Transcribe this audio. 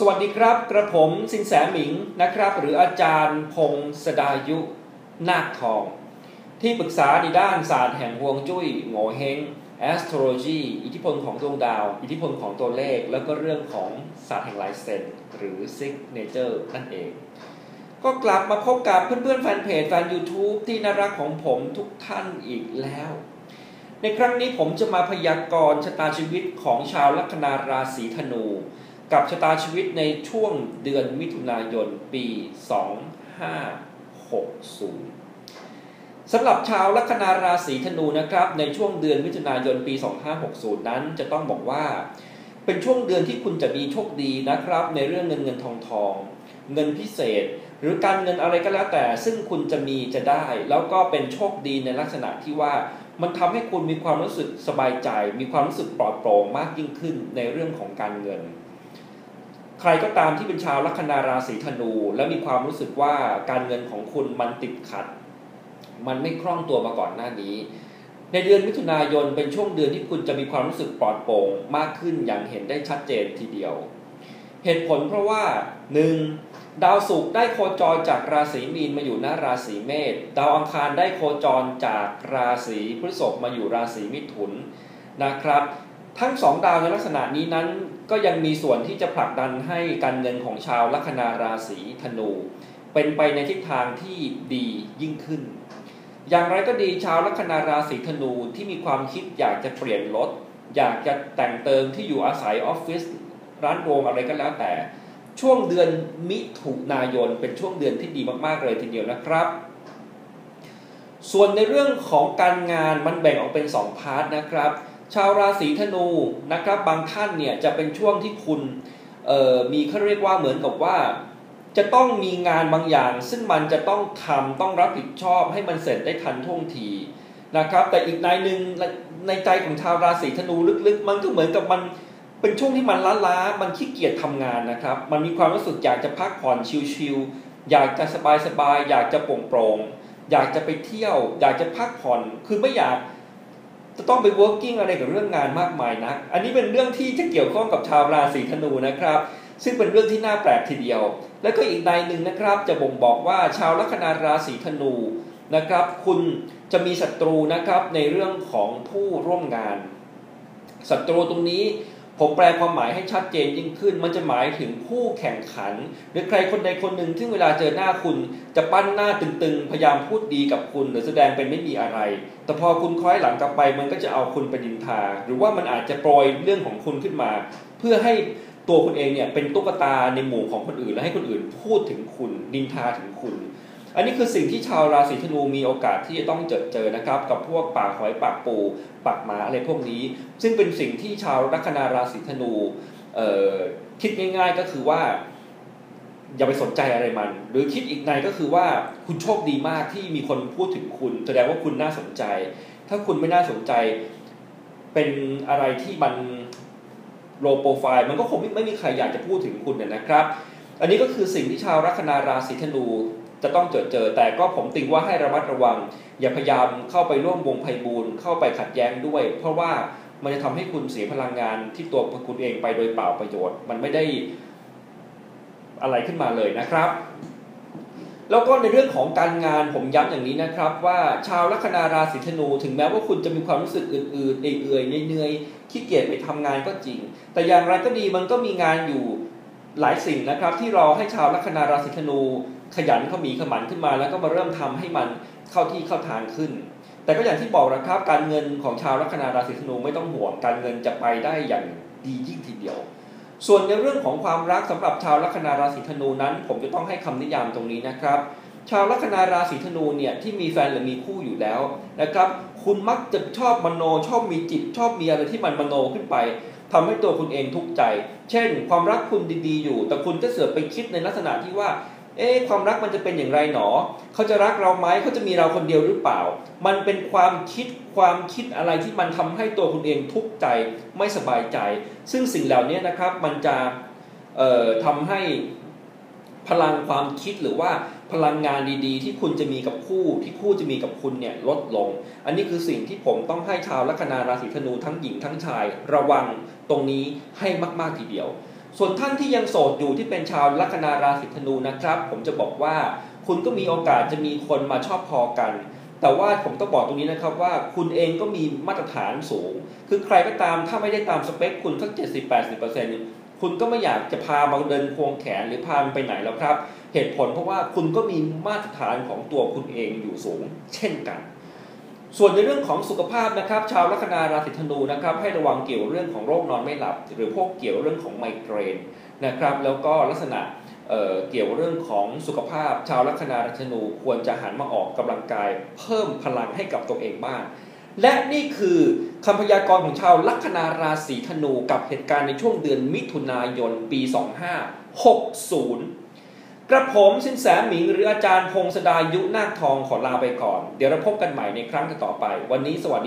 สวัสดีครับ กระผมสินแสหมิงนะครับ หรืออาจารย์พงศดายุ นาคทอง ที่ปรึกษาในด้านศาสตร์แห่งฮวงจุ้ยโงเฮง astrology อิทธิพลของดวงดาว อิทธิพลของตัวเลข แล้วก็เรื่องของศาสตร์แห่งลายเซ็นหรือ signature นั่นเอง ก็กลับมาพบกับเพื่อนๆแฟนเพจแฟน YouTube ที่น่ารักของผมทุกท่านอีกแล้ว ในครั้งนี้ผมจะมาพยากรณ์ชะตาชีวิตของชาวลัคนาราศีธนู กับชะตาชีวิตในช่วงเดือนมิถุนายนปี 2560สำหรับชาวลัคนาราศีธนูนะครับ ในช่วงเดือนมิถุนายนปี 2560 นั้นจะต้องบอกว่า เป็นช่วงเดือนที่คุณจะมีโชคดีนะครับ ในเรื่องเงินเงินทองทองเงินพิเศษ หรือการเงินอะไรก็แล้วแต่ ซึ่งคุณจะมีจะได้ แล้วก็เป็นโชคดีในลักษณะที่ว่ามันทำให้คุณมีความรู้สึกสบายใจ มีความรู้สึกปลอดโปร่งมากยิ่งขึ้นในเรื่องของการเงิน ใครก็ตามที่เป็นชาวลัคนาราศีธนู และมีความรู้สึกว่าการเงินของคุณมันติดขัด มันไม่คล่องตัวมาก่อนหน้านี้ ในเดือนมิถุนายนเป็นช่วงเดือนที่คุณจะมีความรู้สึกปลอดโปร่งมากขึ้นอย่างเห็นได้ชัดเจนทีเดียว เหตุผลเพราะว่า 1. ดาวศุกร์ได้โคจรจากราศีมีนมาอยู่หน้าราศีเมษดาวอังคารได้โคจรจากราศีพฤษภมาอยู่ราศีมิถุนนะครับ ทั้งสองดาวในลักษณะนี้นั้นก็ยังมีส่วนที่จะผลักดันให้การเงินของชาวลัคนาราศีธนู เป็นไปในทิศทางที่ดียิ่งขึ้น อย่างไรก็ดีชาวลัคนาราศีธนูที่มีความคิดอยากจะเปลี่ยนรถอยากจะแต่งเติมที่อยู่อาศัยออฟฟิศร้านโรงอะไรก็แล้วแต่ ช่วงเดือนมิถุนายนเป็นช่วงเดือนที่ดีมากๆเลยทีเดียวนะครับ ส่วนในเรื่องของการงานมันแบ่งออกเป็น 2 พาร์ทนะครับ ชาวราศีธนูนะครับบางท่านเนี่ยจะเป็นช่วงที่คุณมีเขาเรียกว่าเหมือนกับว่า จะต้องมีงานบางอย่าง ซึ่งมันจะต้องทำต้องรับผิดชอบให้มันเสร็จได้ทันท่วงทีนะครับ แต่อีกนายหนึ่งในใจของชาวราศีธนูลึกๆ มันก็เหมือนกับมันเป็นช่วงที่มันล้าๆมันขี้เกียจทำงานนะครับ มันมีความรู้สึกอยากจะพักผ่อนชิลๆอยากจะสบายๆอยากจะโปร่งๆอยากจะไปเที่ยว อยากจะพักผ่อนคือไม่อยาก จะต้องไป working อะไรกับเรื่องงานมากมายนะอันนี้เป็นเรื่องที่จะเกี่ยวข้องกับชาวราศีธนูนะครับ ซึ่งเป็นเรื่องที่น่าแปลกทีเดียว แล้วก็อีกในหนึ่งนะครับ จะบ่งบอกว่าชาวลัคนาราศีธนูนะครับ คุณจะมีศัตรูนะครับในเรื่องของผู้ร่วมงานศัตรูตรงนี้ ผมแปลความหมายให้ชัดเจนยิ่งขึ้น มันจะหมายถึงผู้แข่งขัน หรือใครคนใดคนหนึ่งที่เวลาเจอหน้าคุณ จะปั้นหน้าตึงๆ พยายามพูดดีกับคุณ หรือแสดงเป็นไม่มีอะไร แต่พอคุณคล้อยหลังกลับไป มันก็จะเอาคุณไปดินทา หรือว่ามันอาจจะโปรยเรื่องของคุณขึ้นมา เพื่อให้ตัวคุณเองเนี่ยเป็นตุ๊กตาในหมู่ของคนอื่น และให้คนอื่นพูดถึงคุณดินทาถึงคุณ อันนี้คือสิ่งที่ชาวราศีธนูมีโอกาสที่จะต้องเจอเจอนะครับ กับพวกปากหอยปากปูปากหมาอะไรพวกนี้ ซึ่งเป็นสิ่งที่ชาวลัคนาราศีธนูคิดง่าย ๆก็คือว่า อย่าไปสนใจอะไรมัน หรือคิดอีกในก็คือว่าคุณโชคดีมากที่มีคนพูดถึงคุณ แสดงว่าคุณน่าสนใจ ถ้าคุณไม่น่าสนใจ เป็นอะไรที่มันโลโปรไฟล์มันก็คงไม่มีใครอยากจะพูดถึงคุณนะครับ อันนี้ก็คือสิ่งที่ชาวลัคนาราศีธนู จะต้องเจอเจอ แต่ก็ผมติงว่าให้ระมัดระวัง อย่าพยายามเข้าไปร่วมวงไพบูลเข้าไปขัดแย้งด้วย เพราะว่ามันจะทำให้คุณเสียพลังงานที่ตัวคุณเองไปโดยเปล่าประโยชน์ มันไม่ได้อะไรขึ้นมาเลยนะครับ แล้วก็ในเรื่องของการงานผมย้ำอย่างนี้นะครับ ว่าชาวลัคนาราศีธนูถึงแม้ว่าคุณจะมีความรู้สึกอื่นๆเอื่อยๆเหนื่อยๆขี้เกียจไปทำงานก็จริง แต่อย่างไรก็ดีมันก็มีงานอยู่ หลายสิ่งนะครับ ที่เรอให้ชาวลัคนาราศีธนูขยันเขามีขมันขึ้นมา แล้วก็มาเริ่มทำให้มันเข้าที่เข้าทางขึ้น แต่ก็อย่างที่บอกนะครับการเงินของชาวลัคนาราศีธนูไม่ต้องห่วงการเงินจะไปได้อย่างดียิ่งทีเดียว ส่วนในเรื่องของความรักสำหรับชาวลัคนาราศีธนูนั้น ผมจะต้องให้คำนิยามตรงนี้นะครับ ชาวลัคนาราศีธนูเนี่ยที่มีแฟนหรือมีคู่อยู่แล้วนะครับ คุณมักจะชอบมโนชอบมีจิต ชอบมีอะไรที่มันมโนขึ้นไปทำให้ตัวคุณเองทุกข์ใจ เช่น ความรักคุณดีๆ อยู่ แต่คุณก็เสือไปคิดในลักษณะที่ว่า เอ๊ความรักมันจะเป็นอย่างไรหนอ เขาจะรักเราไหมเขาจะมีเราคนเดียวหรือเปล่า มันเป็นความคิดความคิดอะไรที่มันทำให้ตัวคุณเองทุกข์ใจไม่สบายใจ ซึ่งสิ่งเหล่านี้นะครับมันจะเอ่อทำให้พลังความคิดหรือว่า พลังงานดีๆ ที่คุณจะมีกับคู่ที่คู่จะมีกับคุณเนี่ยลดลง อันนี้คือสิ่งที่ผมต้องให้ชาวลัคนาราศีธนูทั้งหญิงทั้งชาย ระวังตรงนี้ให้มากๆทีเดียว ส่วนท่านที่ยังโสดอยู่ที่เป็นชาวลัคนาราศีธนูนะครับ ผมจะบอกว่าคุณก็มีโอกาสจะมีคนมาชอบพอกัน แต่ว่าผมต้องบอกตรงนี้นะครับว่าคุณเองก็มีมาตรฐานสูง คือใครก็ตามถ้าไม่ได้ตามสเปคคุณสัก 70-80% คุณก็ไม่อยากจะพามาเดินควงแขนหรือพามันไปไหนแล้วครับ เหตุผลเพราะว่าคุณก็มีมาตรฐานของตัวคุณเองอยู่สูง เช่นกัน ส่วนในเรื่องของสุขภาพนะครับ ชาวลัคนาราศีธนูนะครับ ให้ระวังเกี่ยวเรื่องของโรคนอนไม่หลับ หรือพวกเกี่ยวเรื่องของไมเกรนนะครับ แล้วก็ลักษณะเเกี่ยวเรื่องของสุขภาพ ชาวลัคนาราศีธนูควรจะหันมาออกกำลังกาย เพิ่มพลังให้กับตัวเองบ้าง และนี่คือคำพยากรณ์ของชาวลัคนาราศีธนูกับเหตุการณ์ในช่วงเดือนมิถุนายนปี 2560 กระผมสินแสหมิงหรืออาจารย์พงศดายุนาคทองขอลาไปก่อน เดี๋ยวเราพบกันใหม่ในครั้งต่อไป วันนี้สวัสดี